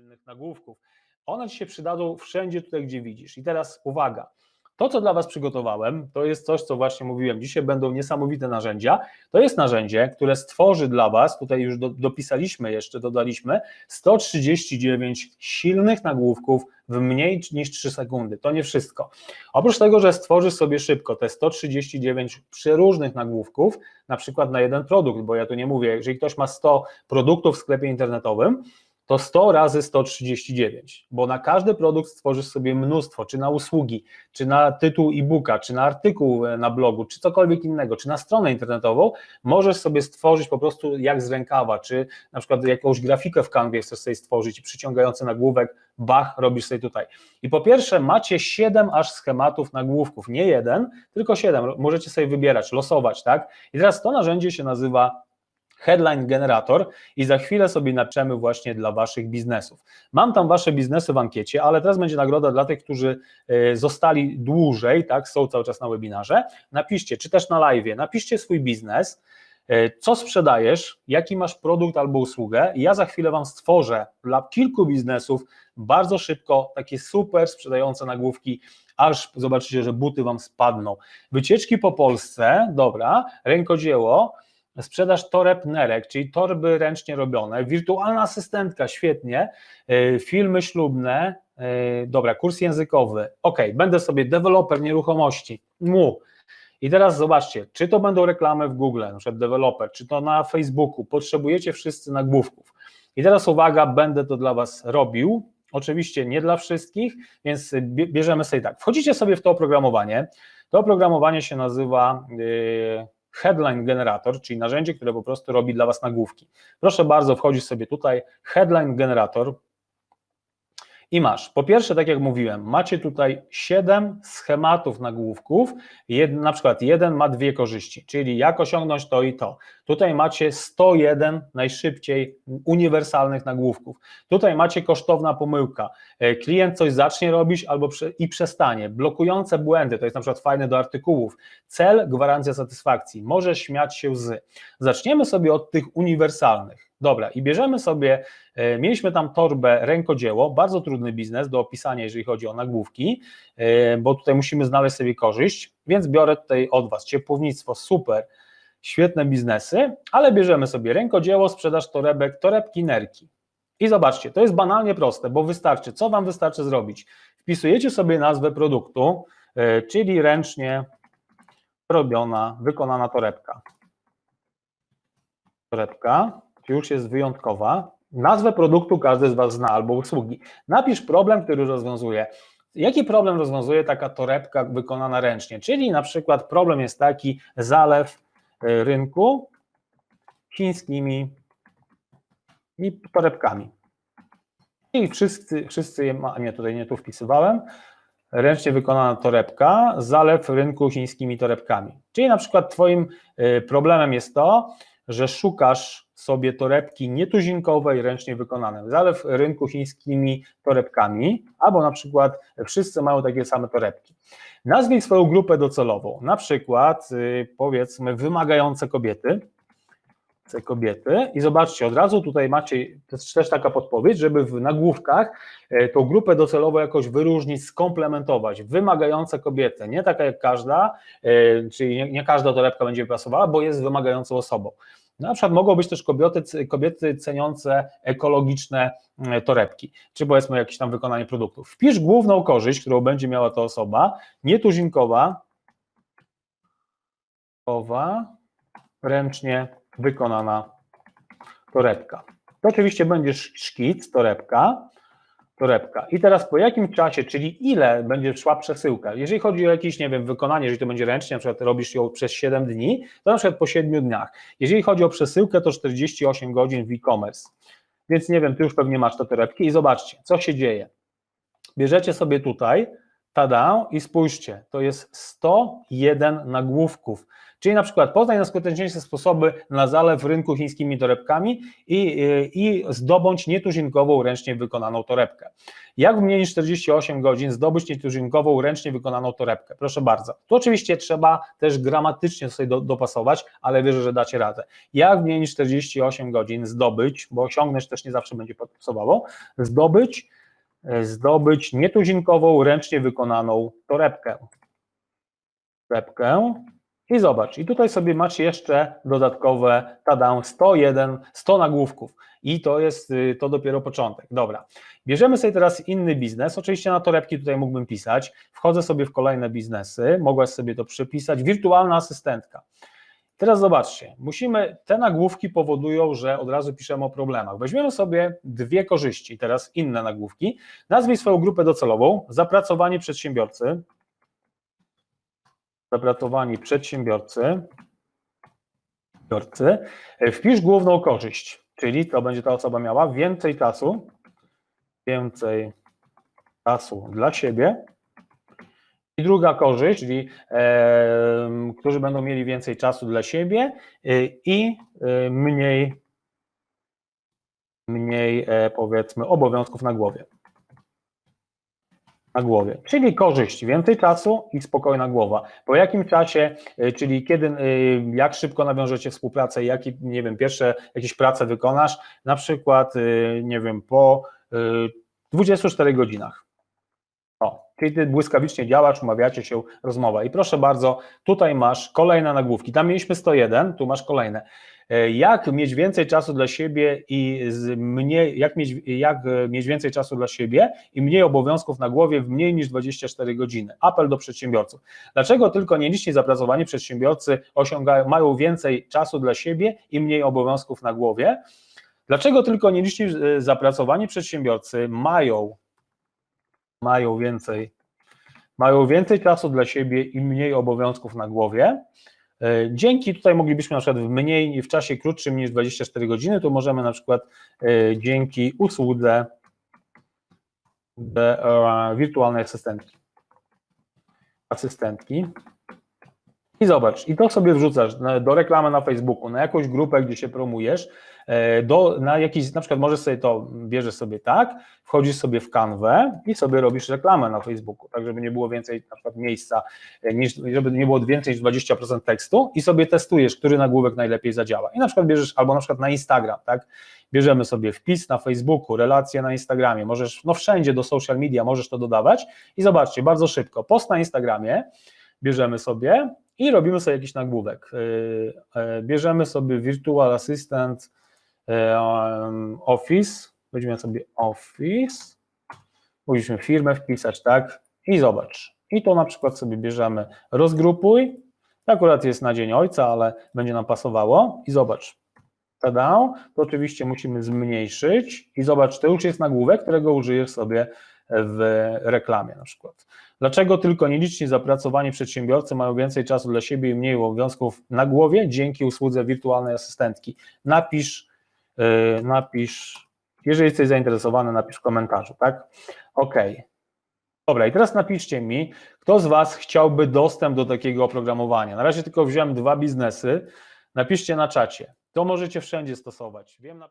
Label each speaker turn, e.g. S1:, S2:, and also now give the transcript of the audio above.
S1: silnych nagłówków. One Ci się przydadzą wszędzie tutaj, gdzie widzisz. I teraz uwaga, to, co dla Was przygotowałem, to jest coś, co właśnie mówiłem. Dzisiaj będą niesamowite narzędzia. To jest narzędzie, które stworzy dla Was, tutaj już do, dopisaliśmy jeszcze, dodaliśmy 139 silnych nagłówków w mniej niż 3 sekundy. To nie wszystko. Oprócz tego, że stworzy sobie szybko te 139 przeróżnych nagłówków, na przykład na jeden produkt, bo ja tu nie mówię, jeżeli ktoś ma 100 produktów w sklepie internetowym, to 100 razy 139, bo na każdy produkt stworzysz sobie mnóstwo, czy na usługi, czy na tytuł e-booka, czy na artykuł e, na blogu, czy cokolwiek innego, czy na stronę internetową, możesz sobie stworzyć po prostu jak z rękawa, czy na przykład jakąś grafikę w kanwie chcesz sobie stworzyć i przyciągający nagłówek, bach, robisz sobie tutaj. I po pierwsze macie 7 aż schematów nagłówków, nie jeden, tylko 7, możecie sobie wybierać, losować, tak? I teraz to narzędzie się nazywa Headline Generator i za chwilę sobie napiszemy właśnie dla Waszych biznesów. Mam tam Wasze biznesy w ankiecie, ale teraz będzie nagroda dla tych, którzy e, zostali dłużej, tak, są cały czas na webinarze. Napiszcie, czy też na live, napiszcie swój biznes, e, co sprzedajesz, jaki masz produkt albo usługę. Ja za chwilę Wam stworzę dla kilku biznesów bardzo szybko takie super sprzedające nagłówki, aż zobaczycie, że buty Wam spadną. Wycieczki po Polsce, dobra, rękodzieło, sprzedaż toreb nerek, czyli torby ręcznie robione, wirtualna asystentka, świetnie, e, filmy ślubne, e, dobra, kurs językowy, ok, będę sobie deweloper nieruchomości, mu. I teraz zobaczcie, czy to będą reklamy w Google, na przykład deweloper, czy to na Facebooku, potrzebujecie wszyscy nagłówków. I teraz uwaga, będę to dla Was robił, oczywiście nie dla wszystkich, więc bierzemy sobie tak, wchodzicie sobie w to oprogramowanie, to oprogramowanie się nazywa... Yy, Headline Generator, czyli narzędzie, które po prostu robi dla Was nagłówki. Proszę bardzo, wchodzisz sobie tutaj, Headline Generator, i masz, po pierwsze, tak jak mówiłem, macie tutaj 7 schematów nagłówków, jed, na przykład jeden ma dwie korzyści, czyli jak osiągnąć to i to. Tutaj macie 101 najszybciej uniwersalnych nagłówków. Tutaj macie kosztowna pomyłka. E, klient coś zacznie robić albo i przestanie. Blokujące błędy, to jest na przykład fajne do artykułów. Cel, gwarancja satysfakcji. Może śmiać się z. Zaczniemy sobie od tych uniwersalnych. Dobra, i bierzemy sobie, e, mieliśmy tam torbę rękodzieło, bardzo trudny biznes do opisania, jeżeli chodzi o nagłówki, e, bo tutaj musimy znaleźć sobie korzyść, więc biorę tutaj od Was ciepłownictwo, super, świetne biznesy, ale bierzemy sobie rękodzieło, sprzedaż torebek, torebki, nerki. I zobaczcie, to jest banalnie proste, bo wystarczy, co Wam wystarczy zrobić? Wpisujecie sobie nazwę produktu, e, czyli ręcznie robiona, wykonana torebka. Torebka, już jest wyjątkowa. Nazwę produktu każdy z Was zna albo usługi. Napisz problem, który rozwiązuje. Jaki problem rozwiązuje taka torebka wykonana ręcznie? Czyli na przykład problem jest taki zalew y, rynku chińskimi i torebkami. I wszyscy, wszyscy je ma, nie tutaj nie tu wpisywałem, ręcznie wykonana torebka, zalew rynku chińskimi torebkami. Czyli na przykład Twoim y, problemem jest to, że szukasz sobie torebki nietuzinkowej, ręcznie wykonane. Zalew rynku chińskimi torebkami, albo na przykład wszyscy mają takie same torebki. Nazwij swoją grupę docelową, na przykład y, powiedzmy wymagające kobiety, kobiety i zobaczcie, od razu tutaj macie, to jest też taka podpowiedź, żeby w nagłówkach y, tą grupę docelową jakoś wyróżnić, skomplementować, wymagające kobiety, nie taka jak każda, y, czyli nie, nie każda torebka będzie pasowała, bo jest wymagającą osobą. Na przykład mogą być też kobiety, kobiety ceniące ekologiczne mm, torebki, czy powiedzmy jakieś tam wykonanie produktów. Wpisz główną korzyść, którą będzie miała ta osoba, nietuzinkowa, ręcznie wykonana torebka. To oczywiście będzie szkic, torebka, torebka. I teraz po jakim czasie, czyli ile będzie szła przesyłka? Jeżeli chodzi o jakieś, nie wiem, wykonanie, jeżeli to będzie ręcznie, na przykład robisz ją przez 7 dni, to na przykład po 7 dniach. Jeżeli chodzi o przesyłkę, to 48 godzin w e-commerce. Więc nie wiem, ty już pewnie masz te torebki i zobaczcie, co się dzieje. Bierzecie sobie tutaj, tada, i spójrzcie, to jest 101 nagłówków, Czyli na przykład poznaj najskuteczniejsze sposoby na zalew rynku chińskimi torebkami i, i zdobądź nietuzinkową ręcznie wykonaną torebkę. Jak w mniej niż 48 godzin zdobyć nietuzinkową ręcznie wykonaną torebkę? Proszę bardzo. Tu oczywiście trzeba też gramatycznie sobie do, dopasować, ale wierzę, że dacie radę. Jak w mniej niż 48 godzin zdobyć, bo osiągnąć też nie zawsze będzie pasowało, zdobyć, zdobyć nietuzinkową ręcznie wykonaną torebkę. Torebkę. I zobacz, i tutaj sobie macie jeszcze dodatkowe, tada, 101, 100 nagłówków. I to jest y, to dopiero początek. Dobra. Bierzemy sobie teraz inny biznes. Oczywiście na torebki tutaj mógłbym pisać. Wchodzę sobie w kolejne biznesy. Mogłaś sobie to przypisać. Wirtualna asystentka. Teraz zobaczcie, musimy, te nagłówki powodują, że od razu piszemy o problemach. Weźmiemy sobie dwie korzyści, teraz inne nagłówki. Nazwij swoją grupę docelową, zapracowanie przedsiębiorcy, zapracowani przedsiębiorcy, przedsiębiorcy, wpisz główną korzyść, czyli to będzie ta osoba miała więcej czasu, więcej czasu dla siebie. I druga korzyść, czyli e, którzy będą mieli więcej czasu dla siebie e, i e, mniej, mniej e, powiedzmy obowiązków na głowie na głowie, czyli korzyść, więcej czasu i spokojna głowa. Po jakim czasie, y, czyli kiedy, y, jak szybko nawiążecie współpracę, jakie, nie wiem, pierwsze jakieś prace wykonasz, na przykład, y, nie wiem, po 24 godzinach. Ty błyskawicznie działasz, umawiacie się, rozmowa. I proszę bardzo, tutaj masz kolejne nagłówki. Tam mieliśmy 101, tu masz kolejne. E, jak mieć więcej czasu dla siebie i mniej, jak mieć, jak mieć więcej czasu dla siebie i mniej obowiązków na głowie w mniej niż 24 godziny. Apel do przedsiębiorców. Dlaczego tylko nieliczni zapracowani przedsiębiorcy osiągają, mają więcej czasu dla siebie i mniej obowiązków na głowie? Dlaczego tylko nieliczni e, zapracowani przedsiębiorcy mają, mają więcej mają więcej czasu dla siebie i mniej obowiązków na głowie? E, dzięki tutaj moglibyśmy na przykład w mniej, w czasie krótszym niż 24 godziny, tu możemy na przykład e, dzięki usłudze e, wirtualnej asystentki. Asystentki. I zobacz, i to sobie wrzucasz do reklamy na Facebooku, na jakąś grupę, gdzie się promujesz, E, do, na jakiś, na przykład możesz sobie to, bierzesz sobie tak, wchodzisz sobie w kanwę i sobie robisz reklamę na Facebooku, tak żeby nie było więcej na przykład miejsca, e, niż, żeby nie było więcej niż 20% tekstu i sobie testujesz, który nagłówek najlepiej zadziała. I na przykład bierzesz, albo na przykład na Instagram, tak, bierzemy sobie wpis na Facebooku, relacje na Instagramie, możesz, no wszędzie do social media możesz to dodawać i zobaczcie, bardzo szybko, post na Instagramie, bierzemy sobie i robimy sobie jakiś nagłówek. E, bierzemy sobie Virtual Assistant Office, weźmiemy sobie Office, musimy firmę wpisać, tak, i zobacz. I to na przykład sobie bierzemy rozgrupuj, akurat jest na Dzień Ojca, ale będzie nam pasowało i zobacz. Tada, to oczywiście musimy zmniejszyć i zobacz, to już jest nagłówek, którego użyjesz sobie w reklamie na przykład. Dlaczego tylko nieliczni zapracowani przedsiębiorcy mają więcej czasu dla siebie i mniej obowiązków na głowie dzięki usłudze wirtualnej asystentki? Napisz Y, napisz, jeżeli jesteś zainteresowany, napisz w komentarzu, tak? Ok. Dobra, i teraz napiszcie mi, kto z Was chciałby dostęp do takiego oprogramowania. Na razie tylko wziąłem dwa biznesy. Napiszcie na czacie. To możecie wszędzie stosować. Wiem na...